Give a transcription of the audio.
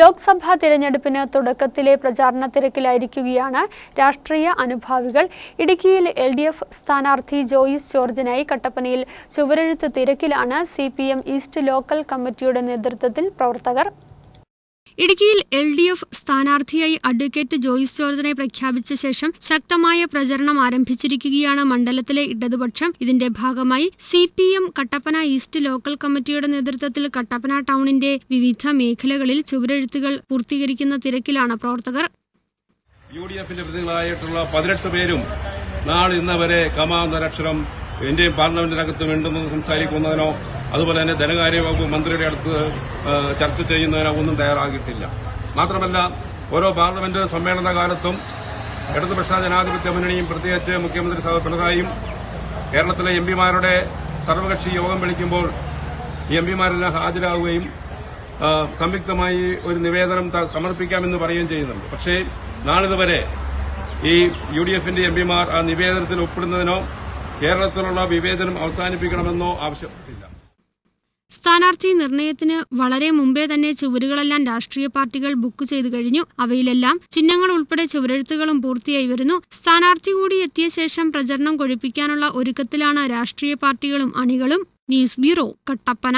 ലോക്സഭാ തിരഞ്ഞെടുപ്പിന് തുടക്കത്തിലെ പ്രചാരണ തിരക്കിലായിരിക്കുകയാണ് രാഷ്ട്രീയ അനുഭാവികൾ. ഇടുക്കിയിൽ എൽ ഡി എഫ് സ്ഥാനാർത്ഥി ജോയിസ് ജോർജിനായി കട്ടപ്പനയിൽ ചുവരെഴുത്ത് തിരക്കിലാണ് സി ഈസ്റ്റ് ലോക്കൽ കമ്മിറ്റിയുടെ നേതൃത്വത്തിൽ പ്രവർത്തകർ ഇടുക്കിയിൽ എൽ ഡി എഫ് സ്ഥാനാർത്ഥിയായി അഡ്വക്കേറ്റ് ജോയിസ് ജോർജിനെ പ്രഖ്യാപിച്ച ശേഷം ശക്തമായ പ്രചരണം ആരംഭിച്ചിരിക്കുകയാണ് മണ്ഡലത്തിലെ ഇടതുപക്ഷം. ഇതിന്റെ ഭാഗമായി C P M Kattappana east local കമ്മിറ്റിയുടെ നേതൃത്വത്തിൽ കട്ടപ്പന ടൗണിന്റെ വിവിധ മേഖലകളിൽ ചുവരെഴുത്തുകൾ പൂർത്തീകരിക്കുന്ന തിരക്കിലാണ് പ്രവർത്തകർ. യു ഡി എഫിന്റെ പ്രതിനിധികളായിട്ടുള്ള പതിനെട്ട് പേരും നാളെ ഇന്നവരെ കമാന്തരക്ഷരം ഇന്ത്യൻ പാർലമെന്റിനകത്ത് വേണ്ടുന്നത് സംസാരിക്കുന്നതിനോ അതുപോലെ തന്നെ ധനകാര്യ വകുപ്പ് മന്ത്രിയുടെ അടുത്ത് ചർച്ച ചെയ്യുന്നതിനോ ഒന്നും തയ്യാറാകിയിട്ടില്ല മാത്രമല്ല ഓരോ പാർലമെന്റ് സമ്മേളന കാലത്തും ഇടതുപക്ഷ ജനാധിപത്യ മുന്നണിയും പ്രത്യേകിച്ച് മുഖ്യമന്ത്രി പിണറായിയും കേരളത്തിലെ എം പിമാരുടെ സർവകക്ഷി യോഗം വിളിക്കുമ്പോൾ ഈ എം പിമാരെല്ലാം ഹാജരാകുകയും സംയുക്തമായി ഒരു നിവേദനം സമർപ്പിക്കാമെന്ന് പറയുകയും ചെയ്യുന്നുണ്ട്. പക്ഷേ നാളിതുവരെ ഈ യു ഡി എഫിന്റെ എം പിമാർ ആ നിവേദനത്തിൽ ഒപ്പിടുന്നതിനോ കേരളത്തിലുള്ള വിവേചനം അവസാനിപ്പിക്കണമെന്നോ ആവശ്യപ്പെട്ടില്ല. സ്ഥാനാർത്ഥി നിർണയത്തിന് വളരെ മുമ്പേ തന്നെ ചുവരുകളെല്ലാം രാഷ്ട്രീയ പാർട്ടികൾ ബുക്ക് ചെയ്തു കഴിഞ്ഞു. അവയിലെല്ലാം ചിഹ്നങ്ങൾ ഉൾപ്പെടെ ചുവരെഴുത്തുകളും പൂർത്തിയായി വരുന്നു. സ്ഥാനാർത്ഥി കൂടി എത്തിയ ശേഷം പ്രചരണം കൊഴിപ്പിക്കാനുള്ള ഒരുക്കത്തിലാണ് രാഷ്ട്രീയ പാർട്ടികളും അണികളും. News bureau Kattappana.